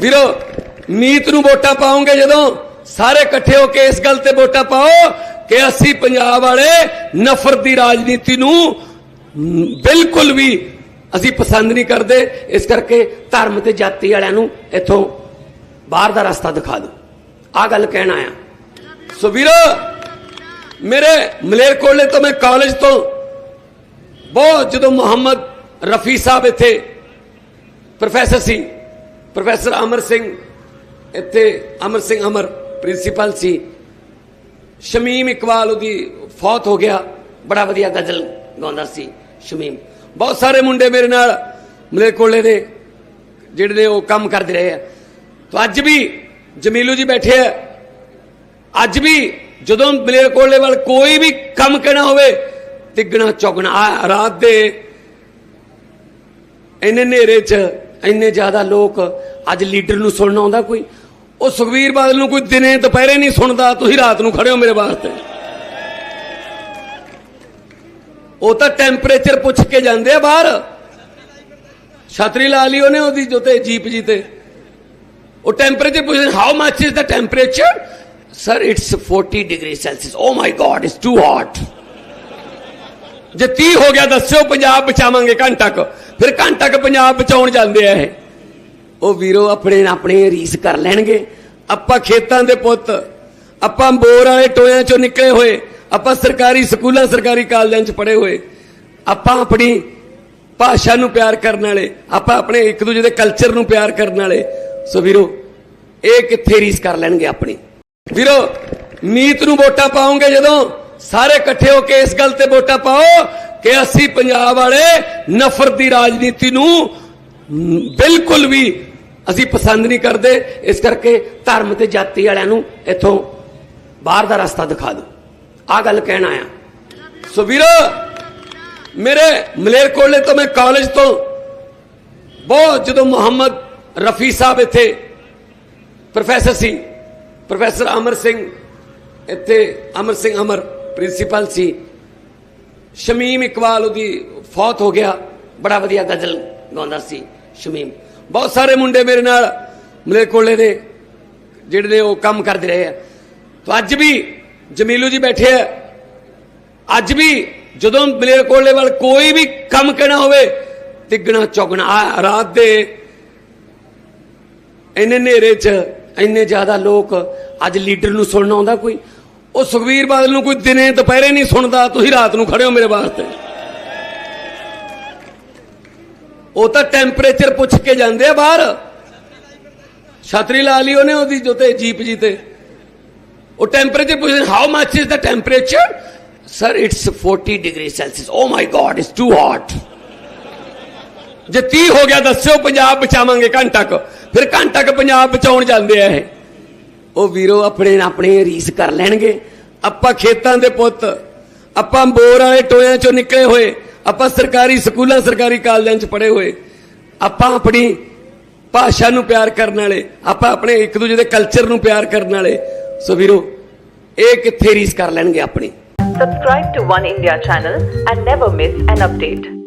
ਵੀਰੋ, ਮੀਤ ਨੂੰ ਵੋਟਾਂ ਪਾਉਂਗੇ ਜਦੋਂ? ਸਾਰੇ ਇਕੱਠੇ ਹੋ ਕੇ ਇਸ ਗੱਲ ਤੇ ਵੋਟਾਂ ਪਾਓ ਕਿ ਅਸੀਂ ਪੰਜਾਬ ਵਾਲੇ ਨਫ਼ਰਤ ਦੀ ਰਾਜਨੀਤੀ ਨੂੰ ਬਿਲਕੁਲ ਵੀ ਅਸੀਂ ਪਸੰਦ ਨਹੀਂ ਕਰਦੇ। ਇਸ ਕਰਕੇ ਧਰਮ ਤੇ ਜਾਤੀ ਵਾਲਿਆਂ ਨੂੰ ਇੱਥੋਂ ਬਾਹਰ ਦਾ ਰਸਤਾ ਦਿਖਾ ਦਿਓ। ਆ ਗੱਲ ਕਹਿਣਾ ਆ ਸੋ ਵੀਰੋ, ਮੇਰੇ ਮਲੇਰਕੋਟਲੇ ਤੋਂ ਮੈਂ ਕਾਲਜ ਤੋਂ ਬਹੁਤ, ਜਦੋਂ ਮੁਹੰਮਦ ਰਫੀ ਸਾਹਿਬ ਇੱਥੇ ਪ੍ਰੋਫੈਸਰ ਸੀ ਪ੍ਰੋਫੈਸਰ ਅਮਰ ਸਿੰਘ ਇੱਥੇ ਅਮਰ ਸਿੰਘ ਅਮਰ ਪ੍ਰਿੰਸੀਪਲ ਸੀ। ਸ਼ਮੀਮ ਇਕਬਾਲ ਉਹਦੀ ਫੌਤ ਹੋ ਗਿਆ। ਬੜਾ ਵਧੀਆ ਗਜ਼ਲ ਗਾਉਂਦਾ ਸੀ ਸ਼ਮੀਮ ਬਹੁਤ ਸਾਰੇ ਮੁੰਡੇ ਮੇਰੇ ਨਾਲ ਮਲੇਰਕੋਟਲੇ ਦੇ, ਜਿਹੜੇ ਨੇ ਉਹ ਕੰਮ ਕਰਦੇ ਰਹੇ ਆ। ਤਾਂ ਅੱਜ ਵੀ ਜਮੀਲੂ ਜੀ ਬੈਠੇ ਆ। ਅੱਜ ਵੀ ਜਦੋਂ ਮਲੇਰਕੋਟਲੇ ਵੱਲ ਕੋਈ ਵੀ ਕੰਮ ਕਹਿਣਾ ਹੋਵੇ, ਤਿੱਗਣਾ ਚੌਗਣਾ। ਆ ਰਾਤ ਦੇ ਇੰਨੇ ਹਨੇਰੇ 'ਚ ਇੰਨੇ ਜ਼ਿਆਦਾ ਲੋਕ ਅੱਜ ਲੀਡਰ ਨੂੰ ਸੁਣਨਾ ਆਉਂਦਾ ਕੋਈ? ਉਹ ਸੁਖਵੀਰ ਬਾਦਲ ਨੂੰ ਕੋਈ ਦਿਨੇ ਦੁਪਹਿਰੇ ਨਹੀਂ ਸੁਣਦਾ, ਤੁਸੀਂ ਰਾਤ ਨੂੰ ਖੜੇ ਹੋ ਮੇਰੇ ਵਾਸਤੇ। ਉਹ ਤਾਂ ਟੈਂਪਰੇਚਰ ਪੁੱਛ ਕੇ ਜਾਂਦੇ ਆ ਬਾਹਰ। ਛਤਰੀ ਲਾ ਲਈ ਉਹਨੇ ਉਹਦੀ ਜੋਤੇ ਜੀਪ ਜੀ ਤੇ। ਉਹ ਟੈਂਪਰੇਚਰ ਪੁੱਛਦੇ how much is the temperature sir it's 40 degree Celsius oh my God it's too hot ਜੇ 30 ਹੋ ਗਿਆ, ਦੱਸਿਓ ਪੰਜਾਬ ਬਚਾਵਾਂਗੇ ਘੰਟਾ ਕੁ। ਫਿਰ ਘੰਟਾ ਕੁ ਪੰਜਾਬ ਬਚਾਉਣ ਜਾਂਦੇ ਆ ਇਹ। ਉਹ ਵੀਰੋ ਆਪਣੇ ਆਪਣੇ ਰੀਸ ਕਰ ਲੈਣਗੇ। ਆਪਾਂ ਖੇਤਾਂ ਦੇ ਪੁੱਤ, ਆਪਾਂ ਬੋਰ ਵਾਲੇ ਟੋਇਆਂ ਚੋਂ ਨਿਕਲੇ ਹੋਏ, ਆਪਾਂ ਸਰਕਾਰੀ ਸਕੂਲਾਂ, ਸਰਕਾਰੀ ਕਾਲਜਾਂ 'ਚ ਪੜ੍ਹੇ ਹੋਏ। ਆਪਾਂ ਆਪਣੀ ਭਾਸ਼ਾ ਨੂੰ ਪਿਆਰ ਕਰਨ ਵਾਲੇ, ਆਪਾਂ ਆਪਣੇ ਇੱਕ ਦੂਜੇ ਦੇ ਕਲਚਰ ਨੂੰ ਪਿਆਰ ਕਰਨ ਵਾਲੇ। ਸੋ ਵੀਰੋ, ਇਹ ਕਿੱਥੇ ਰੀਸ ਕਰ ਲੈਣਗੇ ਆਪਣੀ? ਵੀਰੋ, ਮੀਤ ਨੂੰ ਵੋਟਾਂ ਪਾਉਂਗੇ ਜਦੋਂ? ਸਾਰੇ ਇਕੱਠੇ ਹੋ ਕੇ ਇਸ ਗੱਲ ਤੇ ਵੋਟਾਂ ਪਾਓ। ਕਿ ਅਸੀਂ ਪੰਜਾਬ ਵਾਲੇ ਨਫ਼ਰਤ ਦੀ ਰਾਜਨੀਤੀ ਨੂੰ ਬਿਲਕੁਲ ਵੀ ਅਸੀਂ ਪਸੰਦ ਨਹੀਂ ਕਰਦੇ, ਇਸ ਕਰਕੇ ਧਰਮ ਤੇ ਜਾਤੀ ਵਾਲਿਆਂ ਨੂੰ ਇੱਥੋਂ ਬਾਹਰ ਦਾ ਰਸਤਾ ਦਿਖਾ ਦਿਓ। ਆ ਗੱਲ ਕਹਿਣਾ ਆ ਸੋ ਵੀਰੋ, ਮੇਰੇ ਮਲੇਰਕੋਟਲੇ ਤੋਂ ਮੈਂ ਕਾਲਜ ਤੋਂ ਬਹੁਤ ਜਦੋਂ ਮੁਹੰਮਦ ਰਫੀ ਸਾਹਿਬ ਇੱਥੇ ਪ੍ਰੋਫੈਸਰ ਸੀ ਪ੍ਰੋਫੈਸਰ ਅਮਰ ਸਿੰਘ, ਇੱਥੇ ਅਮਰ ਸਿੰਘ ਅਮਰ ਪ੍ਰਿੰਸੀਪਲ ਸੀ ਸ਼ਮੀਮ ਇਕਬਾਲ ਉਹਦੀ ਫੌਤ ਹੋ ਗਿਆ। ਬੜਾ ਵਧੀਆ ਗਜ਼ਲ ਗਾਉਂਦਾ ਸੀ ਸ਼ਮੀਮ। ਬਹੁਤ ਸਾਰੇ ਮੁੰਡੇ ਮੇਰੇ ਨਾਲ ਮਲੇਰਕੋਟਲੇ ਦੇ, ਜਿਹੜੇ ਨੇ ਉਹ ਕੰਮ ਕਰਦੇ ਰਹੇ ਆ। ਤਾਂ ਅੱਜ ਵੀ ਜਮੀਲੂ ਜੀ ਬੈਠੇ ਆ। ਅੱਜ ਵੀ ਜਦੋਂ ਮਲੇਰਕੋਟਲੇ ਵੱਲ ਕੋਈ ਵੀ ਕੰਮ ਕਹਿਣਾ ਹੋਵੇ, ਤਿੱਗਣਾ, ਚੌਗਣਾ, ਆ ਰਾਤ ਦੇ ਇੰਨੇ ਹਨੇਰੇ 'ਚ ਇੰਨੇ ਜ਼ਿਆਦਾ ਲੋਕ ਅੱਜ ਲੀਡਰ ਨੂੰ ਸੁਣਨਾ ਆਉਂਦਾ ਕੋਈ? ਉਹ ਸੁਖਵੀਰ ਬਾਦਲ ਨੂੰ ਕੋਈ ਦਿਨੇ ਦੁਪਹਿਰੇ ਨਹੀਂ ਸੁਣਦਾ, ਤੁਸੀਂ ਰਾਤ ਨੂੰ ਖੜੇ ਹੋ ਮੇਰੇ ਵਾਸਤੇ। ਉਹ ਤਾਂ ਟੈਂਪਰੇਚਰ ਪੁੱਛ ਕੇ ਜਾਂਦੇ ਆ ਬਾਹਰ। ਛਤਰੀ ਲਾ ਲਈ ਉਹਨੇ ਉਹਦੀ ਜੋਤੇ, ਜੀਪ ਜੀ ਤੇ। ਉਹ ਟੈਂਪਰੇਚਰ ਪੁੱਛਦੇ how much is the temperature sir it's 40 degree Celsius oh my God it's too hot ਜੇ 30 ਹੋ ਗਿਆ, ਦੱਸਿਓ, ਪੰਜਾਬ ਬਚਾਵਾਂਗੇ ਘੰਟਾ ਕੁ। ਫਿਰ ਘੰਟਾ ਕੁ ਪੰਜਾਬ ਬਚਾਉਣ ਜਾਂਦੇ ਆ ਇਹ। ਉਹ ਵੀਰੋ ਆਪਣੇ ਆਪਣੇ ਰੀਸ ਕਰ ਲੈਣਗੇ। ਆਪਾਂ ਖੇਤਾਂ ਦੇ ਪੁੱਤ, ਆਪਾਂ ਬੋਰ ਵਾਲੇ ਟੋਇਆਂ ਚੋਂ ਨਿਕਲੇ ਹੋਏ, ਆਪਾਂ ਸਰਕਾਰੀ ਸਕੂਲਾਂ, ਸਰਕਾਰੀ ਕਾਲਜਾਂ 'ਚ ਪੜ੍ਹੇ ਹੋਏ। ਆਪਾਂ ਆਪਣੀ ਭਾਸ਼ਾ ਨੂੰ ਪਿਆਰ ਕਰਨ ਵਾਲੇ, ਆਪਾਂ ਆਪਣੇ ਇੱਕ ਦੂਜੇ ਦੇ ਕਲਚਰ ਨੂੰ ਪਿਆਰ ਕਰਨ ਵਾਲੇ। ਸੋ ਵੀਰੋ, ਇਹ ਕਿੱਥੇ ਰੀਸ ਕਰ ਲੈਣਗੇ ਆਪਣੀ? Subscribe to One India channel and never miss an update.